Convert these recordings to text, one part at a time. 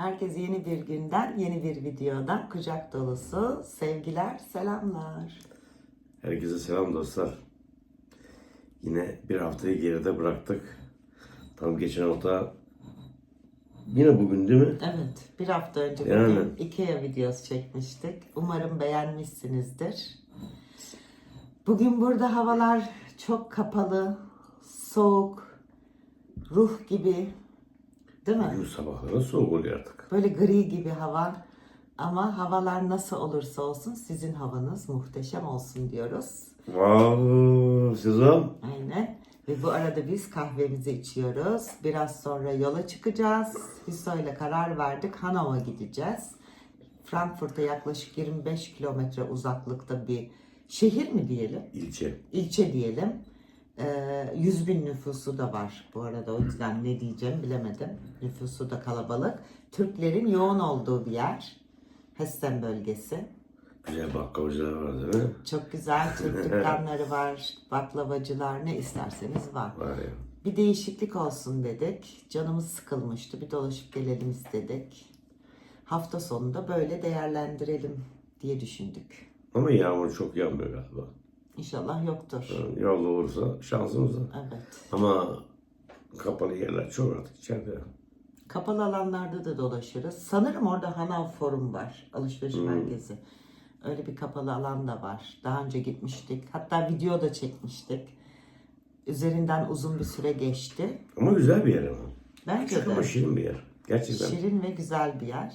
Herkese yeni bir günden, yeni bir videodan kucak dolusu sevgiler, selamlar. Herkese selam dostlar. Yine bir haftayı geride bıraktık. Tam geçen hafta yine bugün değil mi? Evet, bir hafta önce Yani. bugün Ikea videosu çekmiştik. Umarım beğenmişsinizdir. Bugün burada havalar çok kapalı, soğuk, ruh gibi, değil mi? Bugün sabahları soğuk oluyor artık. Böyle gri gibi hava. Ama havalar nasıl olursa olsun sizin havanız muhteşem olsun diyoruz. Wow, Sezon. Aynen. Ve bu arada biz kahvemizi içiyoruz. Biraz sonra yola çıkacağız. Hüso ile karar verdik. Hanau'a gideceğiz. Frankfurt'a yaklaşık 25 kilometre uzaklıkta bir şehir mi diyelim? ilçe. İlçe diyelim. Ee, 100 bin nüfusu da var bu arada. O yüzden ne diyeceğim bilemedim. Nüfusu da kalabalık. Türklerin yoğun olduğu bir yer. Hessen bölgesi. Güzel baklavacılar var değil mi? Çok güzel Türk dükkanları var, baklavacılar ne isterseniz var. Var ya. Bir değişiklik olsun dedik. Canımız sıkılmıştı. Bir dolaşıp gelelim istedik. Hafta sonunda böyle değerlendirelim diye düşündük. Ama yağmur çok yağmıyor galiba. İnşallah yoktur. Yani Yolda olursa şansımız var. Evet. Ama kapalı yerler çok artık içeride. Kapalı alanlarda da dolaşırız. Sanırım orada Hanav Forum var. Alışveriş merkezi. Öyle bir kapalı alan da var. Daha önce gitmiştik. Hatta video da çekmiştik. Üzerinden uzun bir süre geçti. Ama güzel bir yer ama. Bence Küçük de. ama şirin bir yer. Gerçekten. Şirin ve güzel bir yer.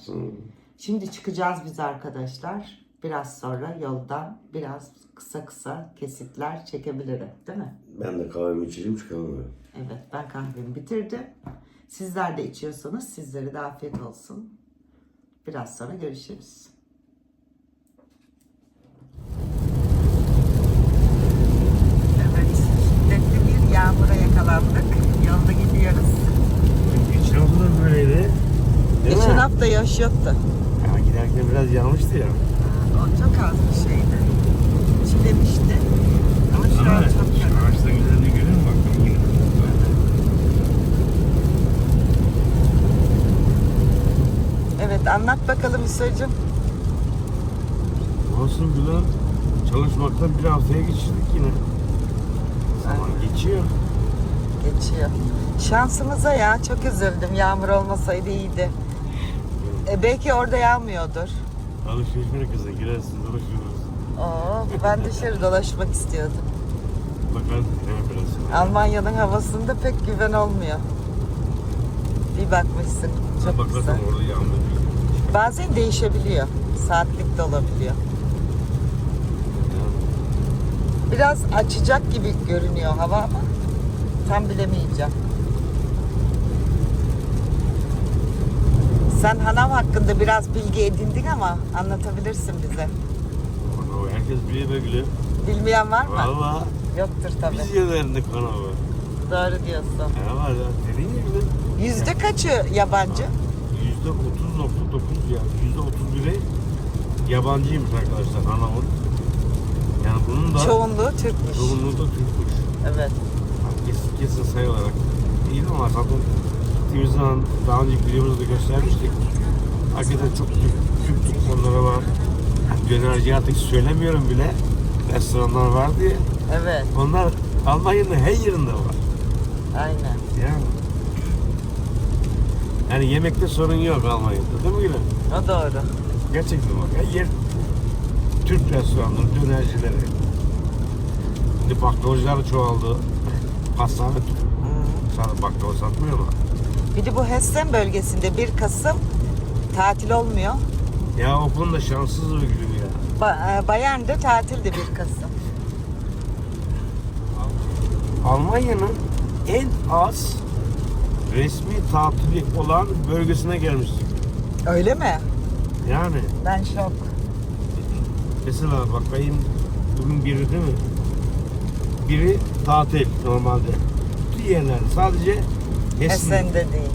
Şimdi çıkacağız biz arkadaşlar. Biraz sonra yoldan biraz kısa kısa kesitler çekebilirim. Değil mi? Ben de kahvemi içeceğim çıkamam. Evet ben kahvemi bitirdim. Sizler de içiyorsanız sizlere de afiyet olsun. Biraz sonra görüşürüz. Evet, şiddetli bir yağmura yakalandık. Yolda gidiyoruz. Geçen hafta da böyleydi. Değil Geçen mi? hafta yaş yoktu. Ya giderken biraz yağmıştı ya. O çok az bir şeydi. Çilemişti. Ama şu an çok kötü. ağaçta güzelliği görüyor musun? Bak yine. Evet anlat bakalım Hüso'cum. Olsun Bilal. Çalışmaktan bir haftaya geçirdik yine. Zaman geçiyor. Geçiyor. Şansımıza ya çok üzüldüm. Yağmur olmasaydı iyiydi. E, belki orada yağmıyordur. Alışveriş merkezine girersin dolaşıyoruz. Oo, ben dışarı dolaşmak istiyordum. Bakar hemen biraz. Almanya'nın havasında pek güven olmuyor. Bir bakmışsın. Çok Bak güzel. zaten orada yağmur. Bazen değişebiliyor. Saatlik de olabiliyor. Biraz açacak gibi görünüyor hava ama tam bilemeyeceğim. Sen Hanav hakkında biraz bilgi edindin ama anlatabilirsin bize. Herkes biliyor ve biliyor. Bilmeyen var mı? Valla Yoktur tabii. biz yerlerinde kanava. Doğru diyorsun. Ne var ya dediğin gibi. Yüzde kaçı yabancı? Yüzde 30.9 yani yüzde 31'i yabancıymış arkadaşlar Hanav'ın. Yani bunun da Çoğunluğu Türkmüş. çoğunluğu da Türkmüş. Evet. Kesin, kesin sayı olarak değil ama zaten gittiğimiz zaman daha önceki videomuzda göstermiştik. Hakikaten çok Türk, Türk dükkanları var. Dönerci artık söylemiyorum bile. Restoranlar var diye. Evet. Onlar Almanya'nın her yerinde var. Aynen. Yani. Yani yemekte sorun yok Almanya'da değil mi Gülüm? O doğru. Gerçekten bak her yer Türk restoranları, dönercileri. Şimdi baklavacılar çoğaldı. Pastane sadece baklava satmıyor mu? Bir de bu Hessen bölgesinde 1 Kasım tatil olmuyor. Ya o konuda şanssız bir gülüm ya. Ba- e, Bayern'de tatildi 1 Kasım. Almanya'nın en az resmi tatili olan bölgesine gelmiştik. Öyle mi? Yani Ben şok. mesela bak benim bugün biri değil mi? Biri tatil normalde. Bütün yerler sadece Hessen. Hessen'de değil.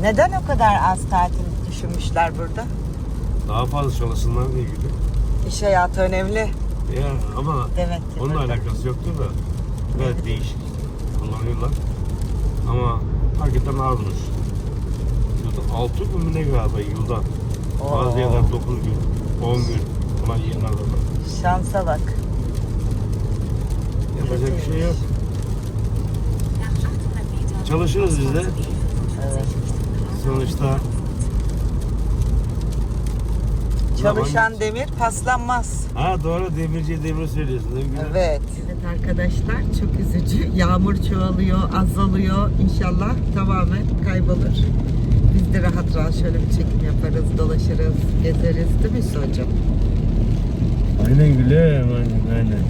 Neden o kadar az tatil düşünmüşler burada? Daha fazla çalışsınlar diye gidiyor. İş hayatı önemli Ya ama demek ki. onunla burada. alakası yoktur da. Böyle değişik kullanıyorlar. Ama hakikaten azmış. Zaten 6 gün mü ne galiba yılda. Bazı Oo. yerler 9 gün, 10 gün falan yerler var. Şansa bak. Yapacak bir şey yok. Çalışırız biz de. Evet. Sonuçta Çalışan demir paslanmaz. Ha doğru demirci demir söylüyorsun değil mi? Güler? Evet. Evet arkadaşlar çok üzücü. Yağmur çoğalıyor, azalıyor. İnşallah tamamen kaybolur. Biz de rahat rahat şöyle bir çekim yaparız, dolaşırız, gezeriz değil mi hocam? Aynen gülüm aynen aynen.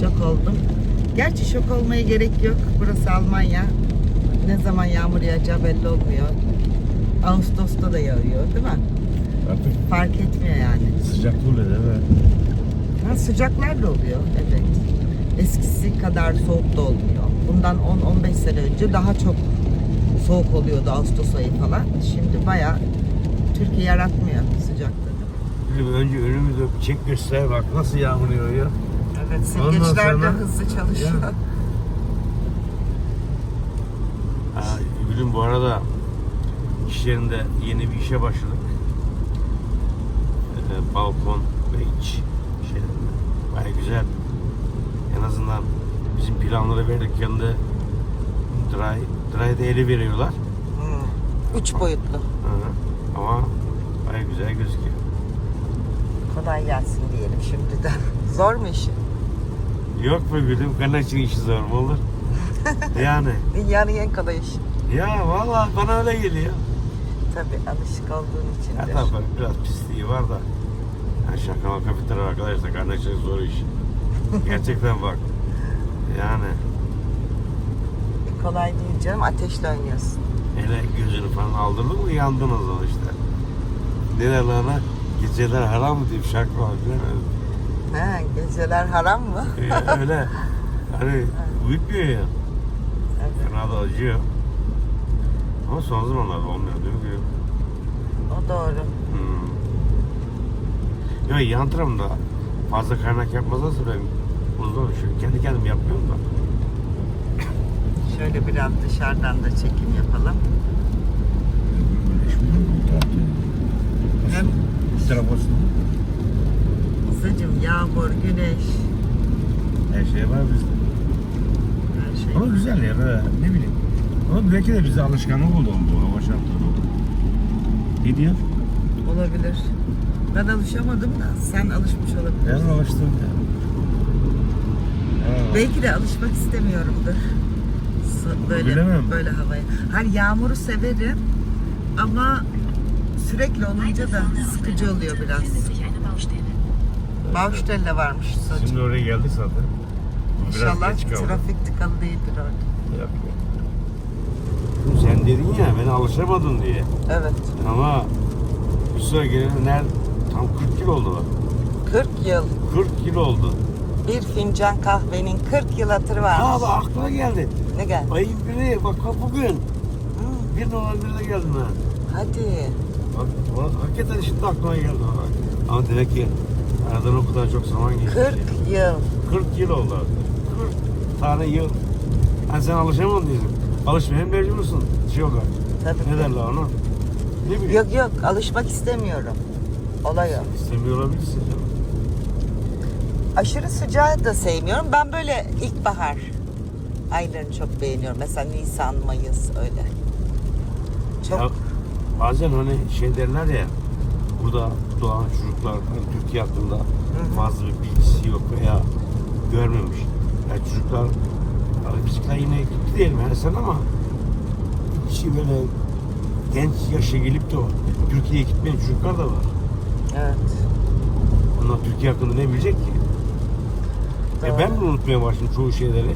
Şok oldum. Gerçi şok olmaya gerek yok. Burası Almanya. Ne zaman yağmur yağacağı belli olmuyor. Ağustos'ta da yağıyor değil mi? Artık Fark etmiyor yani. sıcak oluyor değil mi? Ha, sıcaklar da oluyor evet. Eskisi kadar soğuk da olmuyor. Bundan 10-15 sene önce daha çok soğuk oluyordu Ağustos ayı falan. Şimdi bayağı Türkiye yaratmıyor sıcaklığı. Önce önümüzde bir çek göster bak nasıl yağmur yağıyor. Evet silgeçler de hızlı çalışıyor. Ya. Gülüm bu arada iş yerinde yeni bir işe başladık. Ee, balkon ve iç şeylerinde. Baya güzel. En azından bizim planları verdik yanında dry, dry eli veriyorlar. Hmm. Üç boyutlu. Hı. Ama baya güzel gözüküyor. Kolay gelsin diyelim şimdiden. Zor mu işi? Yok be gülüm, kanatçının işi zor mu olur? yani. Dünyanın en kolay işi. Ya vallahi bana öyle geliyor. Tabii alışık olduğun Ya içindir. tabii biraz pisliği var da. Yani şaka maka tarafa arkadaşlar kardeşler zor iş. Gerçekten bak. Yani Kolay değil canım ateşle oynuyorsun. hele gözünü falan aldırdın mı yandınız o işte. Ne derler ona? Geceler haram mı diye bir şarkı var bilemedim. Ha, geceler haram mı? Ee, öyle. Hani uyutmuyor ya. Evet. Fena da acıyor. Ama son zamanlarda olmuyor değil mi? O doğru. Hmm. Ya yan tarafımda fazla kaynak yapmazlarsa ben buzdan düşüyorum. Kendi kendim yapmıyorum da. Şöyle biraz dışarıdan da çekim yapalım. Hem Bir Kızıcım yağmur, güneş, Her şey var bizde. her şey. Ama güzel ya be. Ne bileyim. Ama belki de bize alışkanlık oldu bu hava şartları oldu. Ne diyor? Olabilir. Ben alışamadım da sen alışmış olabilirsin. Ben alıştım ya. Belki de alışmak istemiyorumdur. Böyle Bilemem. böyle havaya. Hani yağmuru severim ama sürekli olunca da sıkıcı oluyor biraz. Baustelle varmış Şimdi saçım. oraya geldik zaten. Biraz İnşallah geç kaldık. trafik tıkalı değildir orada. Yok, yok. Sen dedin ya beni alışamadın diye. Evet. Ama bir süre gelenler tam 40 yıl oldu bak. 40 yıl 40 yıl oldu. bir fincan kahvenin 40 yıl hatırı Aa varmış. bak aklıma geldi. Ne geldi? Ayın biri bak bak bugün. Hı, Bir dolar bir de geldim ha. hadi. Bak, bak hakikaten şimdi aklıma geldi. Ama demek ki aradan o kadar çok zaman geçti. 40 yıl. 40 yıl oldu artık. 40 tane yıl. Yani sen alışamadın diyorsun. Alışmaya mecbursun. Şey yok artık. Tabii. Ne derler ona? Ne bileyim. Yok yok alışmak istemiyorum. Olay o. İstemiyor olabilirsin canım. Aşırı sıcağı da sevmiyorum. Ben böyle ilkbahar aylarını çok beğeniyorum. Mesela Nisan, Mayıs öyle. Çok Ya, bazen hani şey derler ya burada doğan çocuklar hani Türkiye hakkında fazla bir bilgisi yok veya görmemiş. Yani çocuklar hani bizimkiler yine gitti diyelim her sene ama kişi böyle genç yaşa gelip de Türkiye'ye gitmeyen çocuklar da var. evet. Onlar Türkiye hakkında ne bilecek ki? E Doğru. ben de unutmaya başladım çoğu şeyleri.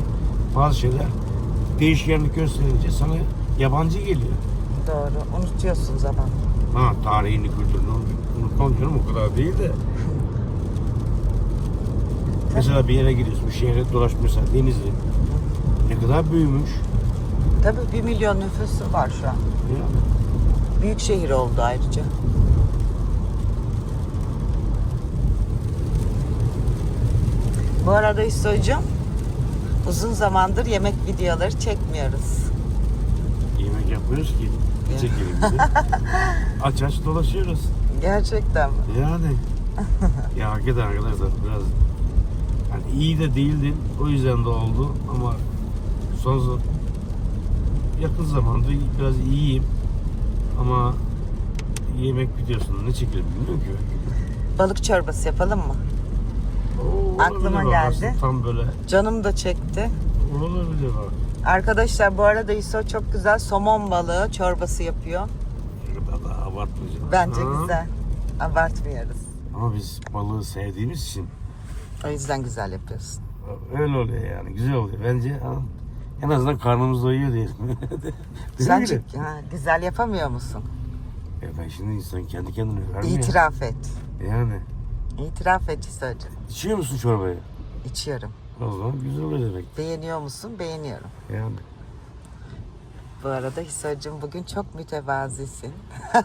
Bazı şeyler değişkenlik gösterince sana yabancı geliyor. Doğru. Unutuyorsun zaman. Ha tarihini, kültürünü unutmam canım o kadar değil de. Mesela bir yere gidiyorsun, bir şehre dolaşmışsan Denizli. Ne kadar büyümüş. Tabii bir milyon nüfusu var şu an. Ya. Büyük şehir oldu ayrıca. Bu arada Hüso'cum uzun zamandır yemek videoları çekmiyoruz. Yemek yapmıyoruz ki. Selfie çekelim dedi. aç aç dolaşıyoruz. Gerçekten mi? Yani. ya hakikaten arkadaşlar biraz yani iyi de değildim. O yüzden de oldu ama son yakın zamanda biraz iyiyim. Ama yemek biliyorsun ne çekelim bilmiyorum ki. Balık çorbası yapalım mı? Oo, Aklıma geldi. aslında Tam böyle Canım da çekti. olabilir bak. Arkadaşlar bu arada İso çok güzel somon balığı çorbası yapıyor. Da abartmayacağım. Bence Ha? güzel. Abartmıyoruz. Ama biz balığı sevdiğimiz için O yüzden güzel yapıyorsun. öyle oluyor yani. Güzel oluyor. Bence ha, en azından karnımız doyuyor diyelim. Değil mi? ha, güzel yapamıyor musun? Ya ben şimdi insan kendi kendine vermiyor. İtiraf et. Yani. İtiraf et İso'cum. İçiyor musun çorbayı? İçiyorum. O zaman güzel oluyor demek. Beğeniyor musun? Beğeniyorum. Yani. Bu arada Hiso'cum bugün çok mütevazisin.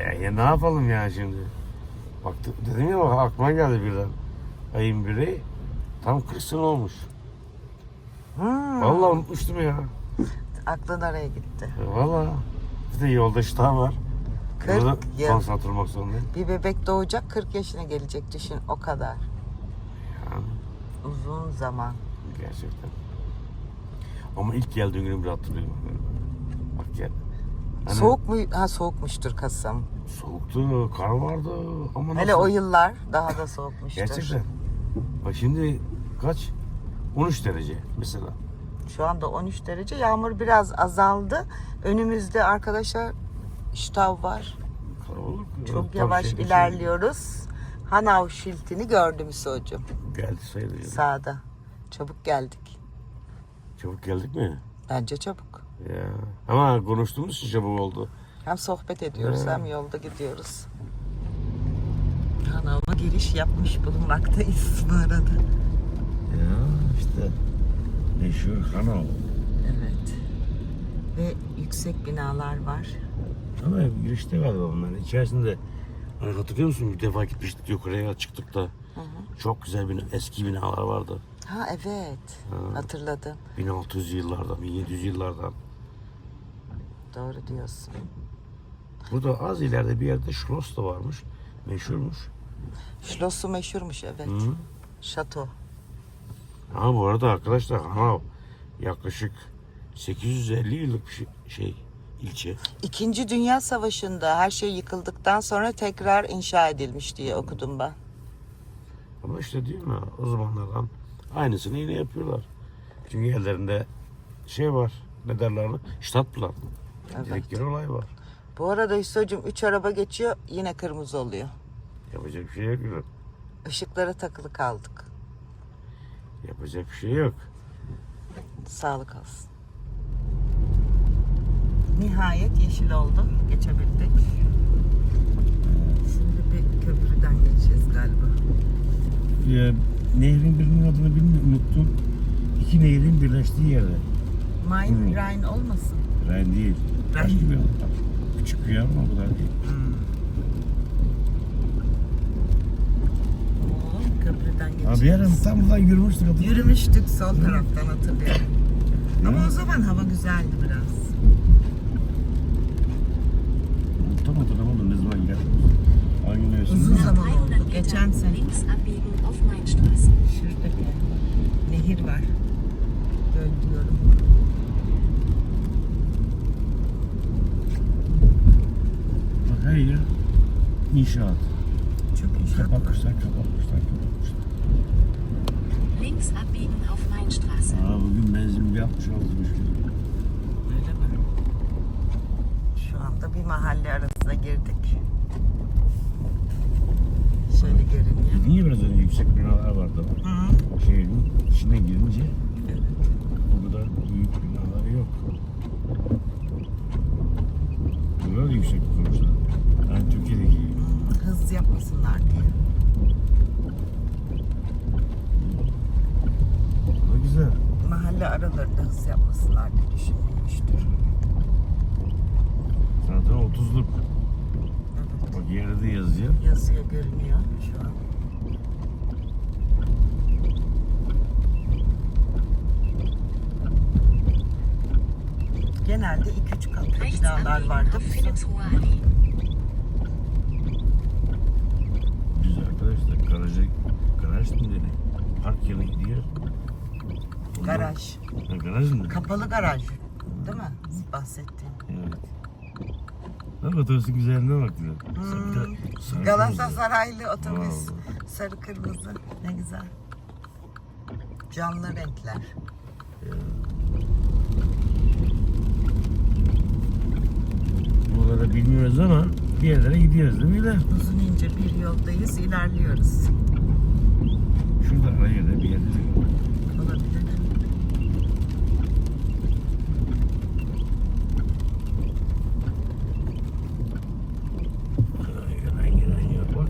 Ya, ya ne yapalım ya şimdi? Bak dedim ya bak aklıma geldi birden. Ayın biri tam 40 sene olmuş. Hmm, Vallahi unutmuştum ya. aklın oraya gitti. Vallahi. Bir de yoldaş daha var. 40 Burada yıl. konsantre olmak zorundayım. Bir bebek doğacak 40 yaşına gelecek düşün o kadar. Yani Uzun zaman. gerçekten. Ama ilk geldiğim günü bir hatırlıyorum. Bak gel. Hani Soğuk mu? Ha soğukmuştur Kasım. Soğuktu, kar vardı ama Hele nasıl? o yıllar daha da soğukmuştur. Gerçekten. Bak şimdi kaç? 13 derece mesela. Şu anda 13 derece. Yağmur biraz azaldı. Önümüzde arkadaşlar ştav var. Kalabalık. Çok Tabii yavaş şeyde ilerliyoruz. Hanav şiltini gördüm. Şey, geldi sayılır. Sağda. Çabuk geldik. Çabuk geldik mi? Bence çabuk. Ya. Ama konuştuğumuz için çabuk oldu. Hem sohbet ediyoruz Evet. hem yolda gidiyoruz. Hanav'a giriş yapmış bulunmaktayız bu arada. Ya işte meşhur Hanal. Evet. Ve yüksek binalar var. Ama girişte galiba bunların içerisinde. Hani hatırlıyor musun? Bir defa gitmiştik yukarıya çıktık da. Çok güzel bir eski binalar vardı. Ha evet. Ha. Hatırladım. 1600 yıllardan, 1700 yıllardan. Doğru diyorsun. Burada az ileride bir yerde Schloss da varmış. Meşhurmuş. Şlosu meşhurmuş evet. Hı. Şato. Ama bu arada arkadaşlar Hanav yaklaşık 850 yıllık bir şey, şey ilçe. İkinci Dünya Savaşı'nda her şey yıkıldıktan sonra tekrar inşa edilmiş diye okudum ben. Ama işte diyorum ya o zamanlardan aynısını yine yapıyorlar. Çünkü ellerinde şey var. Ne derler ona? Ştat plan. Evet. Dedikleri olay var. Bu arada Hüso'cum 3 araba geçiyor yine kırmızı oluyor. Yapacak bir şey yok. gülüm. Işıklara takılı kaldık. Yapacak bir şey yok. Sağlık olsun. Nihayet yeşil oldu. Geçebildik. Şimdi bir köprüden geçeceğiz galiba. Ya, nehrin birinin adını bilmiyorum unuttum. İki nehrin birleştiği yerde. Main Hmm. Rhein olmasın? Ren değil. Başka bir yer. Küçük bir yer ama o kadar değil. Oo, köprüden Abi geçeceğiz. yarın tam buradan yürümüştük. hatırlıyor musun? Yürümüştük sol taraftan hatırlıyorum. Ama o zaman hava güzeldi biraz. Tam hatırlamadım ne zaman geldim. Hangi mevsimde? Uzun zaman 300 oldu. Geçen sene. links abbiegen Mainstraße. Şurada bir nehir var. Göl diyorum. Bak her yer inşaat. Çok inşaat. Kapatmışlar, kapatmışlar, kapatmışlar. Links abbiegen auf Mainstraße. Aa, bugün benzin bir 66'mış. Öyle mi? Şu anda bir mahalle arasına girdik. Şöyle görünüyor. Ya biraz önce yüksek binalar vardı. Hı. Şehrin içine girince Evet. kadar büyük binalar yok. Burada da yüksek kurmuşlar. Yani Türkiye'deki gibi. Hı, Hız yapmasınlar diye. Bu da güzel. Mahalle aralarında hız yapmasınlar diye düşünülmüştür. Zaten 30'luk. Evet. Bak yerde de yazıyor. Yazıyor görünüyor şu an. Genelde 2-3 kat Rechts binalar abbiegen var auf değil mi? Philipshohe Allee. Biz arkadaşlar garaja, garaj mı dedi? Park yerine gidiyor. Garaj. Ha, garaj mı? Kapalı garaj. Değil mi? Bahsettiğim. Evet. Bak otobüsün güzelliğine bak güzel. Hmm. Galatasaraylı otobüs. Vallahi. Sarı kırmızı. Ne güzel. Canlı renkler. kırmızı. Buraları bilmiyoruz ama bir yerlere gidiyoruz değil mi de? Uzun ince bir yoldayız. ilerliyoruz. Şurada yerde bir yerde. Olabilir.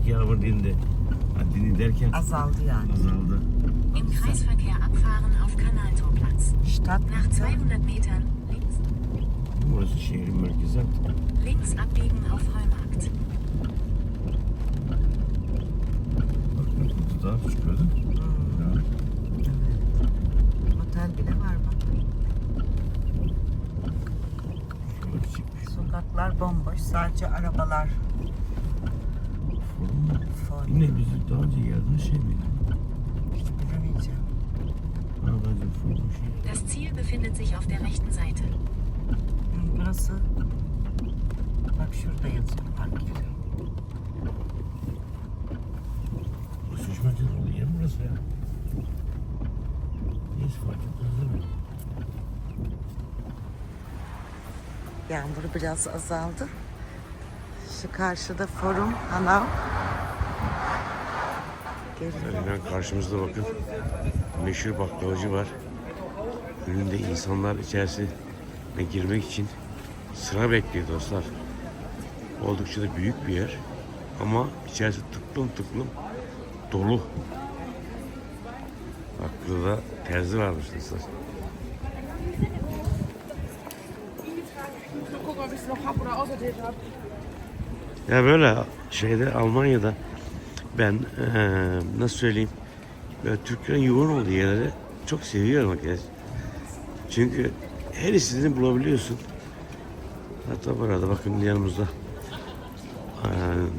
Gelen yağmur dindi. Ha, dindi derken Azaldı yani. azaldı. Im Kreisverkehr abfahren auf Kanaltorplatz. Stadt Nach 200 Metern links, Burası şehrin merkezi artık. links abbiegen auf Heumarkt. Bak burada. Otel bile var bak. Şöyle küçükmüş. Sokaklar bomboş. Sadece arabalar. Fon. Yine biz daha önce geldiğimiz şey miydi? Hiç bilemeyeceğim. Ha bence forum şey. Das Ziel befindet sich auf der rechten Seite. Burası bak şurada yazıyor park yeri. Hiç oldu. Yer mi burası ya? Neyse fark etmez değil mi? Yağmur biraz azaldı. Şu karşıda forum, hanav. Hemen karşımızda bakın meşhur baklavacı var. Önünde insanlar içerisine girmek için sıra bekliyor dostlar. Oldukça da büyük bir yer. Ama içerisi tıklım tıklım dolu. Bak burada terzi varmış dostlar. Ya böyle şeyde Almanya'da ben eee, nasıl söyleyeyim böyle Türklerin yoğun olduğu yerleri çok seviyorum arkadaşlar. Çünkü her istediğini bulabiliyorsun. Hatta burada bakın yanımızda eee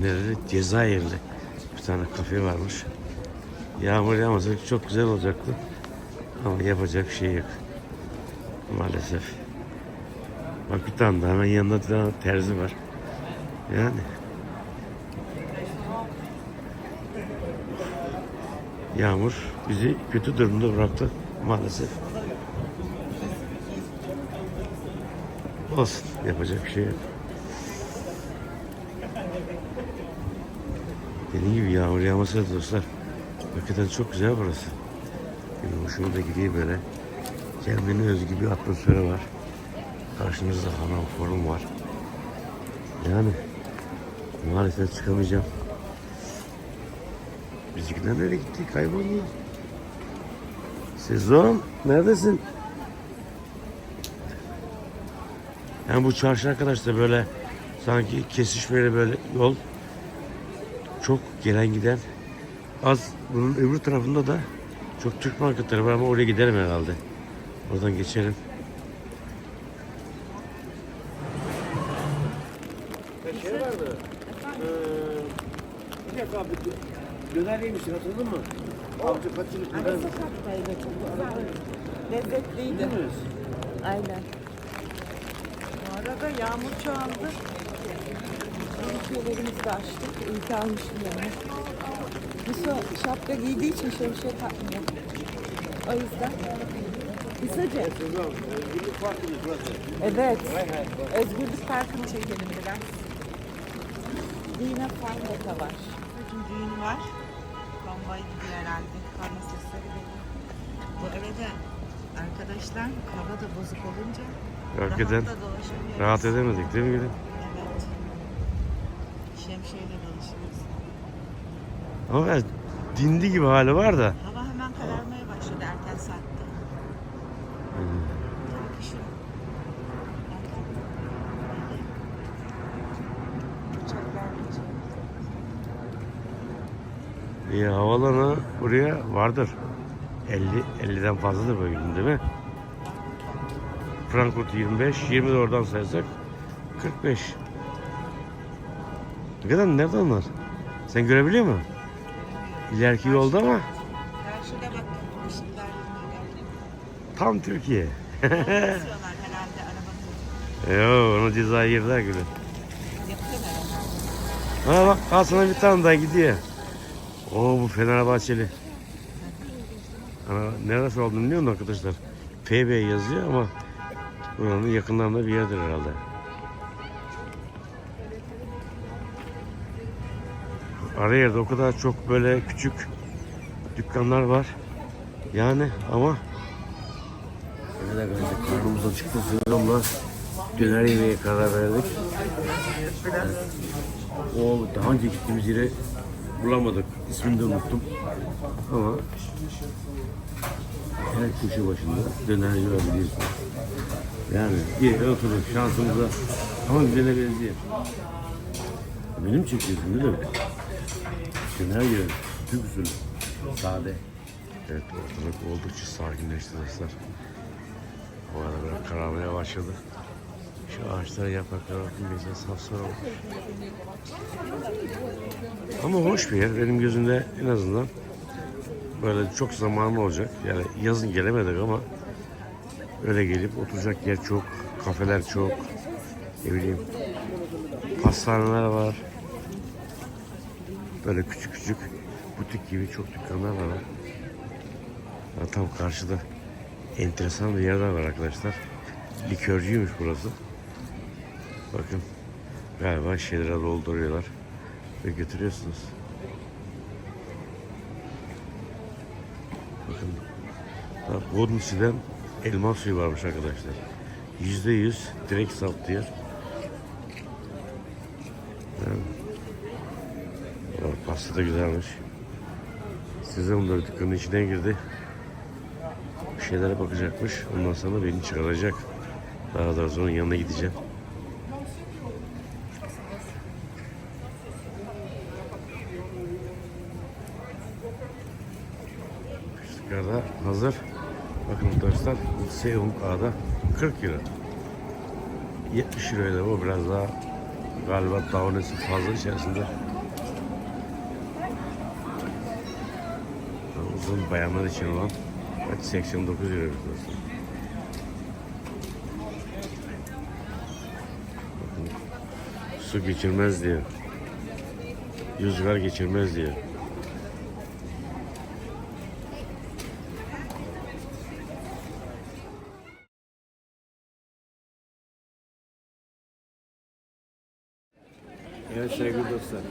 nerede Cezayir'de bir tane kafe varmış. Yağmur yağmasa çok güzel olacaktı. Ama yapacak bir şey yok. Maalesef. Bak bir tane daha hemen yanında terzi var. Yani. Yağmur bizi kötü durumda bıraktı maalesef. Olsun yapacak bir şey yok. Dediğim gibi yağmur yağmasa dostlar. Hakikaten çok güzel burası. Benim hoşuma da gidiyor böyle. Kendine özgü bir atmosferi var. Karşımızda Hanan Forum var. Yani maalesef çıkamayacağım. Bizimkiler nereye gitti? Kayboldu. Sezon neredesin? Yani bu çarşı arkadaşlar böyle sanki kesişmeli böyle yol. Çok gelen giden. Az bunun öbür tarafında da çok Türk marketleri var ama oraya giderim herhalde. Oradan geçerim. Şey vardı. bir dakika abi. Döner hatırladın mı? Avcı kaçırıp döner mi? Lezzetliydi. miyiz? Aynen. Bu arada yağmur çoğaldı. Şemsiyelerimizi de açtık. İyi ki almışım yani. Yusuf şapka giydiği için şemsiye takmıyor. O yüzden. Kısaca. Evet. Özgürlük Parkı'nı çekelim biraz. Dina Fandaka var. Düğün var. Konvoy gidiyor herhalde. Karma sesleri geliyor. Bu arada arkadaşlar hava da bozuk olunca Hakikaten rahat da dolaşamıyoruz. rahat edemedik değil mi gülüm? Evet. Şemsiyeyle dolaşıyoruz. Ama biraz dindi gibi hali var da. Hava hemen kararmaya başladı erken saatte. Tabii kışın erken. Uçaklar geçiyor. İyi havalanı buraya vardır. 50 50'den fazladır bugün değil mi? Frankfurt 25, 20 de oradan saysak 45. Ne kadar nerede onlar? Sen görebiliyor musun? İleriki yolda ama Karşıda bak. Işıklar tam Türkiye. Basıyorlar herhalde arabası. Yo onu Cezayir'de gibi. Yapıyorlar Ha bak al sana bir tane daha gidiyor. Oo bu Fenerbahçeli. Ana, neresi olduğunu biliyor musun arkadaşlar? PB yazıyor ama buranın yakınlarında bir yerdir herhalde. Ara yerde o kadar çok böyle küçük dükkanlar var. Yani ama Evet arkadaşlar karnımız acıktı sezonla döner yemeye karar verdik. O daha önce gittiğimiz yeri bulamadık. İsmini de unuttum. Ama her köşe başında dönerci var biliyorsunuz. Yani bir oturup şansımıza ama güzele benziyor. Benim çekiyorsun değil mi? Döner yiyor. Türk usulü. Sade. Evet ortalık oldukça sakinleşti dostlar. Bu arada biraz kararmaya başladı. Şu ağaçlara yapraklar bakın bize safsar olmuş. Ama hoş bir yer. Benim gözümde en azından böyle çok zamanlı olacak. Yani yazın gelemedik ama öyle gelip oturacak yer çok, kafeler çok, ne bileyim pastaneler var. Böyle küçük küçük butik gibi çok dükkanlar var. Ha, tam karşıda enteresan bir yerler var arkadaşlar. Likörcüymüş burası. Bakın galiba şeylere dolduruyorlar ve götürüyorsunuz. Bakın da Bodnisi'den elma suyu varmış arkadaşlar. Yüzde yüz direkt sap diyor. Yani, o pasta da güzelmiş. Size bunları dükkanın içine girdi. Bir şeylere bakacakmış. Ondan sonra beni çıkaracak. Daha doğrusu onun yanına gideceğim. Yukarıda hazır. Bakın arkadaşlar Seyhun Ağa'da 40 euro. 70 euroya da bu biraz daha galiba davranışı fazla içerisinde. Uzun bayanlar için olan kaç 89 euro dostlar. Bakın su geçirmez diyor. Rüzgar geçirmez diyor. Evet sevgili dostlar.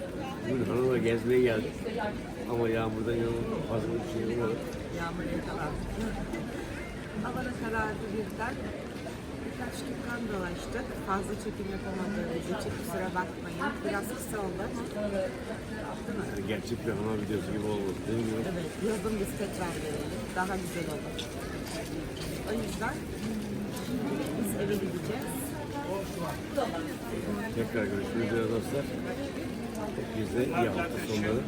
Bugün hanımla gezmeye geldik. Ama yağmurdan yanılma fazla bir şey olmadı. Yağmur yakalandı. Havada karardı birden. Birkaç dükkan dolaştık. Fazla çekim yapamadığımız için kusura bakmayın. Biraz kısa oldu ama. Değil mi? Yani gerçek bir hanım videosu gibi olmadı değil mi? Evet. Yazın biz tekrar gelelim. Daha güzel olur. O yüzden biz eve gideceğiz. Tekrar görüşmek üzere dostlar. Hepinize iyi hafta sonları.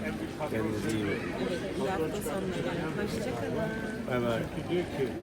Kendinize iyi bakın. Evet, iyi hafta sonları. Hoşçakalın. Bay bay.